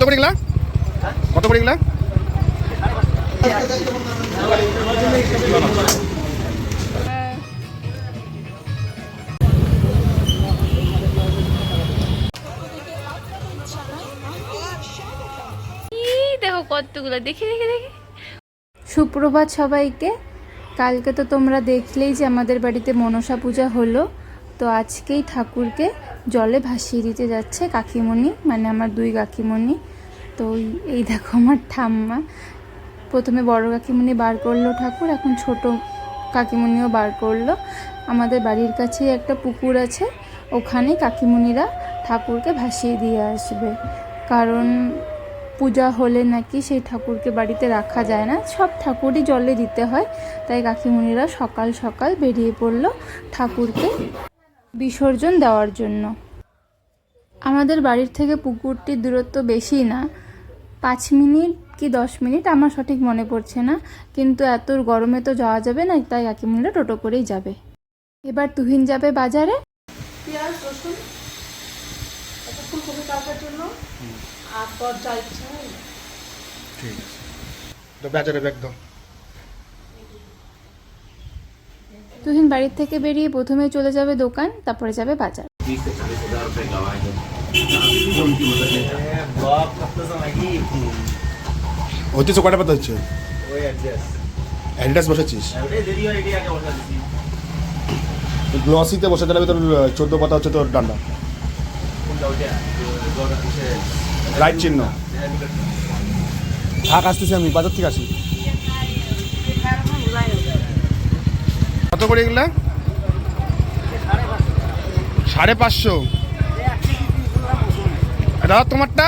কত করে গেলা কত করে গেলা এই দেখো কতগুলো দেখি দেখি দেখি। সুপ্রভাত সবাইকে। কালকে তো তোমরা দেখলেই যে আমাদের বাড়িতে মনসা পূজা হলো। তো আজকেই ঠাকুরকে জলে ভাসিয়ে দিতে যাচ্ছে কাকিমণি মানে আমার দুই কাকিমণি। তো এই- দেখো আমার ঠাম্মা। প্রথমে বড় কাকিমণি বার করল ঠাকুর, এখন ছোট কাকিমণিও বার করল। আমাদের বাড়ির কাছেই একটা পুকুর আছে, ওখানে কাকিমণিরা ঠাকুরকে ভাসিয়ে দিয়ে আসবে। কারণ পূজা হলে নাকি সেই ঠাকুরকে বাড়িতে রাখা যায় না, সব ঠাকুরই জলে দিতে হয়, তাই কাকিমুনিরা সকাল সকাল বেরিয়ে পড়ল ঠাকুরকে বিসর্জন দেওয়ার জন্য। আমাদের বাড়ির থেকে পুকুরটির দূরত্ব বেশি না পাঁচ মিনিট কি দশ মিনিট আমার সঠিক মনে পড়ছে না কিন্তু এত গরমে তো যাওয়া যাবে না তাই একই কাকিমুনিরা টোটো করেই যাবে। এবার তুহিন যাবে বাজারে। পেঁয়াজ রসুন ফুলকপি তরকার জন্য। আর পর যা ইচ্ছা ঠিক আছে। তো বাজারে ব্যাগ দাও। তুহিন বাড়ির থেকে বেরিয়ে প্রথমে চলে যাবে দোকান তারপরে যাবে বাজার। হচ্ছে কটা পাতা হচ্ছে অ্যাডিডাস বসেছিস গ্লসিতে বসে তাহলে তোর চোদ্দ পাতা হচ্ছে তোর ডান্ডা রাইট চিহ্ন থাক আসতেছি আমি বাজার থেকে আসি কত করে এগুলা সাড়ে পাঁচশো। দাদা তোমারটা?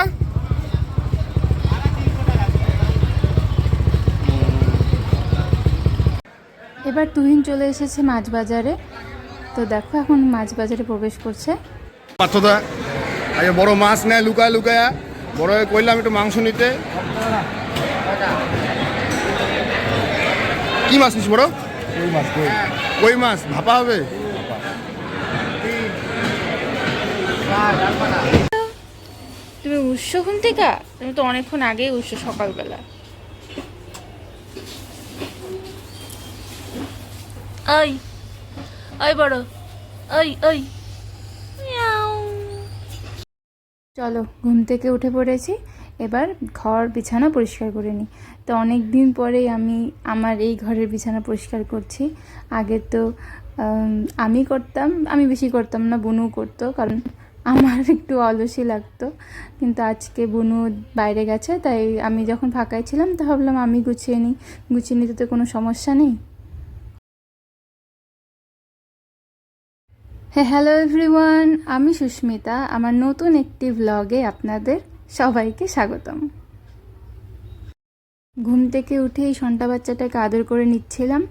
এবার তুহিন চলে এসেছে মাছ বাজারে তো দেখো এখন মাছ বাজারে প্রবেশ করছে। আগে বড় মাছ নেয় লুকায় লুকায়া। বড় হয়ে কইলাম একটু মাংস নিতে। কি মাছ নিস বড়? কই মাছ কই মাছ ভাপা হবে? তুমি উৎস ঘুম থেকে? তুমি তো অনেকক্ষণ আগেই উৎস সকালবেলা। ওই ওই বড় ওই ওই চলো ঘুম থেকে উঠে পড়েছি। এবার ঘর বিছানা পরিষ্কার করে নিই। তো অনেক দিন পরেই আমি আমার এই ঘরের বিছানা পরিষ্কার করছি। আগে তো আম, আমি করতাম আমি বেশি করতাম না বনু করতো। কারণ আমার একটু অলসই লাগতো। কিন্তু আজকে বুনু বাইরে গেছে, তাই আমি যখন ফাঁকায় ছিলাম, তো ভাবলাম আমি গুছিয়ে নিই। গুছিয়ে নিতে তো কোনো সমস্যা নেই। হ্যাঁ হ্যালো এভরিওয়ান, আমি সুস্মিতা। আমার নতুন একটি ভ্লগে আপনাদের সবাইকে স্বাগতম। ঘুম থেকে উঠেই সন্টা বাচ্চাটাকে আদর করে নিচ্ছিলাম।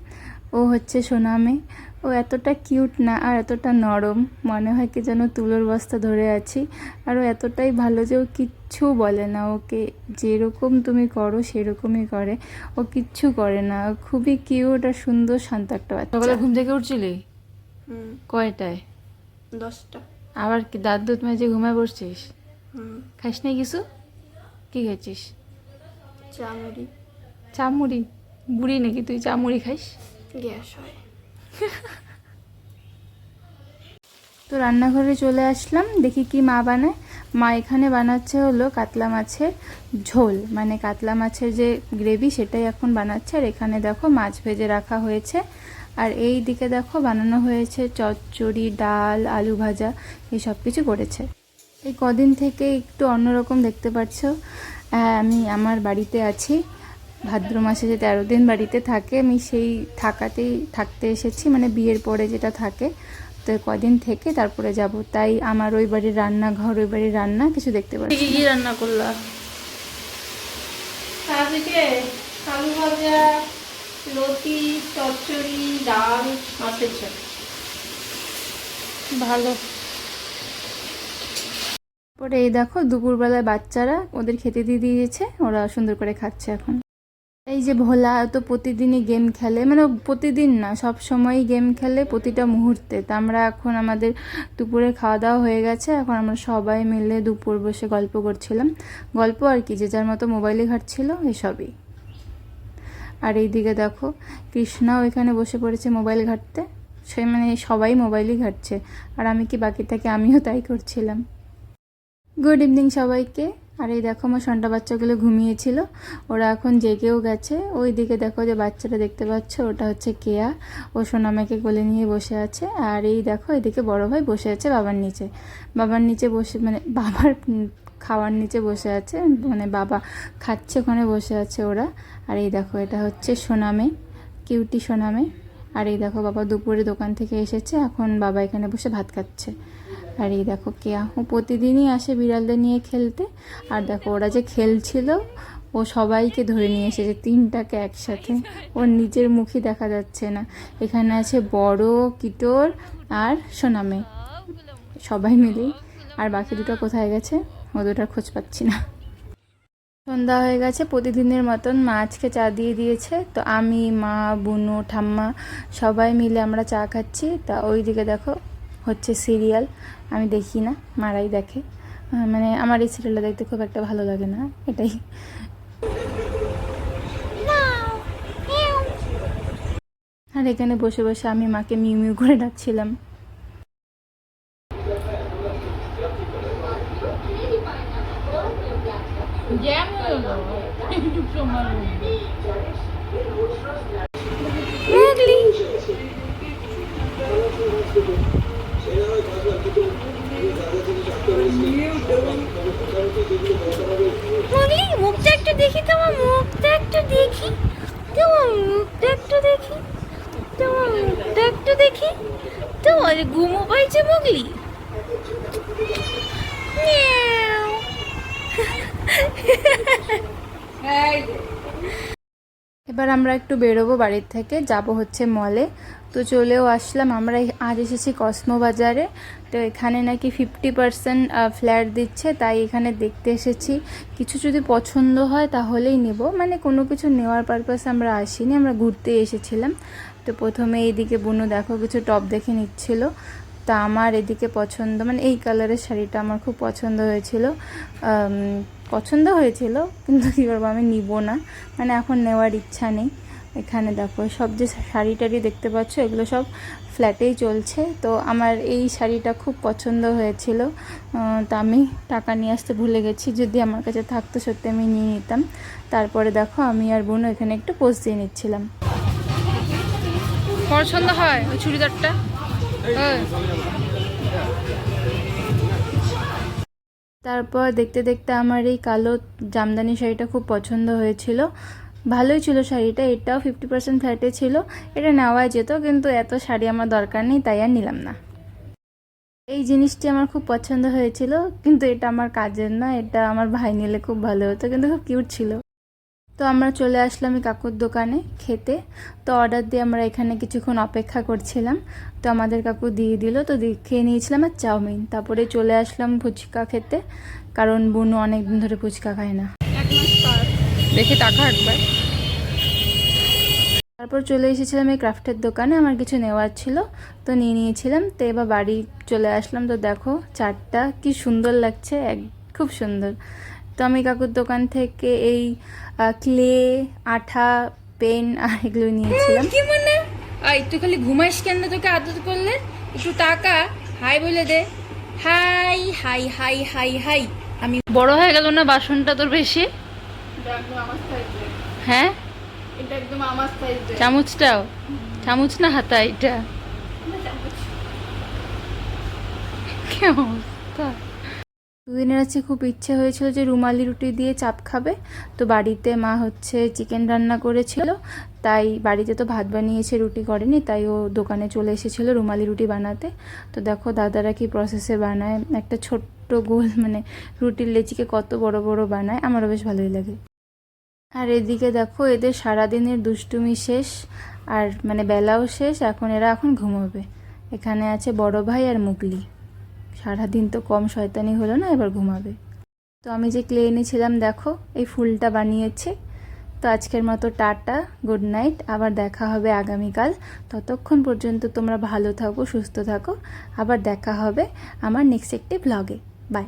ও হচ্ছে সোনামে। ও এতটা কিউট না আর এতটা নরম। মনে হয় কি যেন তুলোর বস্তা ধরে আছি। আর ও এতটাই ভালো যে ও কিচ্ছু বলে না ওকে। যেরকম তুমি করো সেরকমই করে। ও কিচ্ছু করে না। ও খুবই কিউট আর সুন্দর শান্ত একটা বাচ্চা। সকালে ঘুম থেকে উঠছিলি? কয়টায়? দশটা। আবার কি দাঁত দুধ মেজে ঘুমায় পড়ছিস খাইস নাই কিছু? কি খাইছিস চামুড়ি। চামুড়ি। বুড়ি নাকি তুই চামুড়ি খাইস গ্যাস হয়। তো রান্নাঘরে চলে আসলাম, দেখি কি মা বানায়। মা এখানে বানাচ্ছে হলো কাতলা মাছের ঝোল মানে কাতলা মাছের যে গ্রেভি সেটাই এখন বানাচ্ছে। আর এখানে দেখো মাছ ভেজে রাখা হয়েছে। আর এই দিকে দেখো বানানো হয়েছে চচ্চড়ি, ডাল, আলু ভাজা, এই সব কিছু করেছে। এই কদিন থেকে একটু অন্যরকম দেখতে পাচ্ছ। আমি আমার বাড়িতে আছি। ভাদ্র মাসে যে তেরো দিন বাড়িতে থাকে আমি সেই থাকাতেই থাকতে এসেছি। মানে বিয়ের পরে যেটা থাকে তো কদিন থেকে তারপরে যাব। তাই আমার ওই বাড়ির রান্নাঘর ওই বাড়ির রান্না কিছু দেখতে পাচ্ছি। কি কি রান্না করলা? আজকে আলু ভাজা রুটি চচ্চড়ি ডাল মাছের ঝোল। ভালো। পরে এই দেখো দুপুরবেলায় বাচ্চারা ওদের খেতে দিয়ে দিয়েছে ওরা সুন্দর করে খাচ্ছে এখন। এই যে ভোলা তো প্রতিদিনই গেম খেলে মানে প্রতিদিন না, সব সময়ই গেম খেলে প্রতিটা মুহূর্তে। তা আমরা এখন আমাদের দুপুরে খাওয়া দাওয়া হয়ে গেছে, এখন আমরা সবাই মিলে দুপুর বসে গল্প করছিলাম। গল্প আর কি, যে যার মতো মোবাইলে ঘাটছিল এসবই। আর এইদিকে দেখো, কৃষ্ণাও এখানে বসে পড়েছে মোবাইল ঘাটতে। সে মানে সবাই মোবাইলই ঘাটছে, আর আমি কি বাকি থেকে আমিও তাই করছিলাম। গুড ইভিনিং সবাইকে। আর এই দেখো আমার সন্টা বাচ্চাগুলো ঘুমিয়েছিল। ওরা এখন জেগেও গেছে। ওই দিকে দেখো যে বাচ্চাটা দেখতে পাচ্ছ, ওটা হচ্ছে কেয়া। ও সোনামাকে কোলে নিয়ে বসে আছে। আর এই দেখো এদিকে বড় ভাই বসে আছে বাবার নিচে। বাবার নিচে বসে মানে বাবার খাওয়ার নিচে বসে আছে মানে বাবা খাচ্ছে ওখানে বসে আছে ওরা। আর এই দেখো এটা হচ্ছে সোনামে, কিউটি সোনামে। আর এই দেখো বাবা দুপুরে দোকান থেকে এসেছে, এখন বাবা এখানে বসে ভাত খাচ্ছে। আর এই দেখো কেয়া ও প্রতিদিনই আসে বিড়ালদের নিয়ে খেলতে। আর দেখো ওরা যে খেলছিল, ও সবাইকে ধরে নিয়ে এসেছে, তিনটাকে একসাথে। ওর নিজের মুখই দেখা যাচ্ছে না। এখানে আছে বড়, কিটোর আর সোনামে সবাই মিলেই আর বাকি দুটো কোথায় গেছে? ও দুটার খোঁজ পাচ্ছি না। সন্ধ্যা হয়ে গেছে, প্রতিদিনের মতন মা আজকে চা দিয়ে দিয়েছে। তো আমি, মা, বুনু, ঠাম্মা সবাই মিলে আমরা চা খাচ্ছি। তা ওই দিকে দেখো হচ্ছে সিরিয়াল আমি দেখি না, মারাই দেখে। মানে আমার এই সিরিয়ালটা দেখতে খুব একটা ভালো লাগে না, এটাই। আর এখানে বসে বসে আমি মাকে মিউ মিউ করে ডাকছিলাম। মুগলি মুখটা একটু দেখি তোমার, মুখটা একটু দেখি। তোমার মুখটা একটু দেখি। তোমার মুখটা একটু দেখি। তোমার ঘুমো পাইছে মুগলি? এবার আমরা একটু বেরোবো বাড়ির থেকে, যাব হচ্ছে মলে। তো চলেও আসলাম। আমরা আজ এসেছি কসমো বাজারে। তো এখানে নাকি ফিফটি পার্সেন্ট ফ্ল্যাট দিচ্ছে, তাই এখানে দেখতে এসেছি। কিছু যদি পছন্দ হয় তাহলেই নেব। মানে কোনো কিছু নেওয়ার পারপাসে আমরা আসিনি, আমরা ঘুরতে এসেছিলাম। তো প্রথমে এইদিকে বুনু দেখো, কিছু টপ দেখে নিচ্ছিল। তা আমার এদিকে পছন্দ মানে এই কালারের শাড়িটা আমার খুব পছন্দ হয়েছিল। পছন্দ হয়েছিল, কিন্তু কী করব আমি নিব না। মানে এখন নেওয়ার ইচ্ছা নেই। এখানে দেখো সব যে শাড়ি টাড়ি দেখতে পাচ্ছ এগুলো সব ফ্ল্যাটেই চলছে। তো আমার এই শাড়িটা খুব পছন্দ হয়েছিল। তো আমি টাকা নিয়ে আসতে ভুলে গেছি। যদি আমার কাছে থাকতো সত্যি আমি নিয়ে নিতাম। তারপরে দেখো আমি আর বোনও এখানে একটু পোজ দিয়ে নিচ্ছিলাম। পছন্দ হয় ওই চুড়িদারটা? তারপর দেখতে দেখতে আমার এই কালো জামদানি শাড়িটা খুব পছন্দ হয়েছিল। ভালোই ছিল শাড়িটা, এটাও ফিফটি পার্সেন্ট ফ্ল্যাটে ছিল। এটা নেওয়া যেত, কিন্তু এত শাড়ি আমার দরকার নেই, তাই আর নিলাম না। এই জিনিসটি আমার খুব পছন্দ হয়েছিল, কিন্তু এটা আমার কাজের না, এটা আমার ভাই নিলে খুব ভালো হতো, কিন্তু খুব কিউট ছিল। তো আমরা চলে আসলাম এই কাকুর দোকানে খেতে। তো অর্ডার দিয়ে আমরা এখানে কিছুক্ষণ অপেক্ষা করছিলাম। তো আমাদের কাকু দিয়ে দিল, তো খেয়ে নিয়েছিলাম আর চাউমিন। তারপরে চলে আসলাম ফুচকা খেতে, কারণ বুনু অনেক দিন ধরে ফুচকা খায় না। দেখি টাকা একবার। তারপর চলে এসেছিলাম এই ক্রাফটের দোকানে আমার কিছু নেওয়ার ছিল তো নিয়ে নিয়েছিলাম। তো এবার বাড়ি চলে আসলাম তো দেখো চারটা কি সুন্দর লাগছে এক খুব সুন্দর। তো আমি কাকুর দোকান থেকে এই ক্লে আঠা পেন আর এগুলো নিয়েছিলাম। কি মানে? আই তুই খালি ঘুমাইস কেন তোকে আদত করলে? একটু টাকা হাই বলে দে। Hi hi hi hi hi. আমি বড় হয়ে গেল না বাসনটা তোর বেশি? হ্যাঁ? এটা একদম আমার সাইজ চামচটাও? চামচ না হাতা এটা? কি অবস্থা? দুদিনের আছে খুব ইচ্ছে হয়েছিল যে রুমালি রুটি দিয়ে চাপ খাবে। তো বাড়িতে মা হচ্ছে চিকেন রান্না করেছিল। তাই বাড়িতে তো ভাত বানিয়েছে রুটি করেনি। তাই ও দোকানে চলে এসেছিল রুমালি রুটি বানাতে। তো দেখো দাদারা কি প্রসেসে বানায়। একটা ছোট্ট গোল মানে রুটির লেচিকে কত বড় বড় বানায়। আমারও বেশ ভালোই লাগে। আর এদিকে দেখো, এদের সারাদিনের দুষ্টুমি শেষ, আর মানে বেলাও শেষ, এখন এরা এখন ঘুমোবে। এখানে আছে বড় ভাই আর মুগলি। সারাদিন তো কম শয়তানি হলো না, এবার ঘুমাবে। তো আমি যে ক্লে এনেছিলাম, দেখো, এই ফুলটা বানিয়েছি। তো আজকের মতো টাটা গুড নাইট আবার দেখা হবে আগামীকাল। ততক্ষণ পর্যন্ত তোমরা ভালো থাকো, সুস্থ থাকো। আবার দেখা হবে আমার নেক্সট একটি ব্লগে বাই